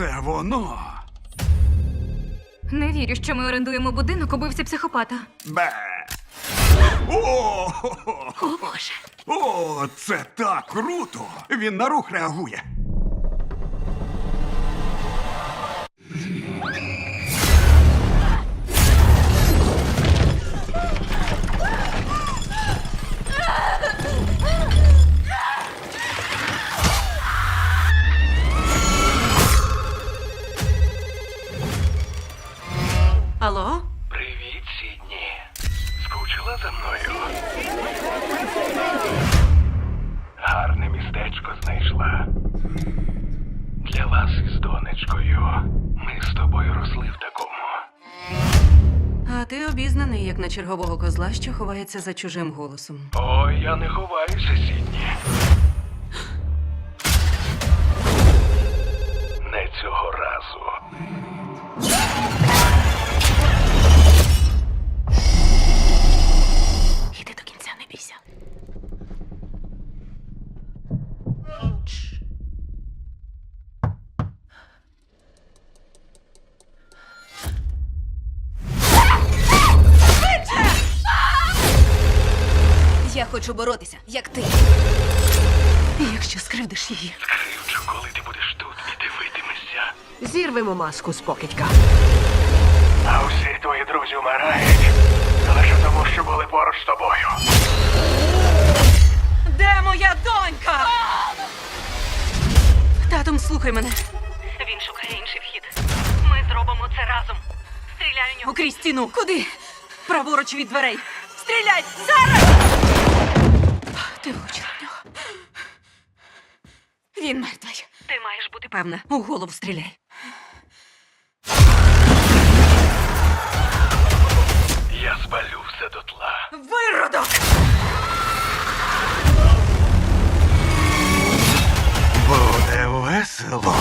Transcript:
Це воно. Не вірю, що ми орендуємо будинок, убивця психопата. Бе. О, О, Боже. О, це так круто! Він на рух реагує. Алло? Привіт, Сідні. Скучила за мною. Гарне містечко знайшла. Для вас із донечкою. Ми з тобою росли в такому. А ти обізнаний, як на чергового козла, що ховається за чужим голосом. Ой, я не ховаюся, Сідні. Я хочу боротися, як ти. І якщо скривдиш її, Скривчу, коли ти будеш тут і дивитимешся. Зірвемо маску з покидька. А усі твої друзі вмирають. Лише тому, що були поруч з тобою. Де моя донька? Татом, слухай мене. Він шукає інший вхід. Ми зробимо це разом. Стріляй у нього. Крізь стіну. Куди? Праворуч від дверей. Стріляй! Зараз! Ти влучила в нього. Він мертвий. Ти маєш бути певна. У голову стріляй. Я спалю все дотла. Виродок! Буде весело.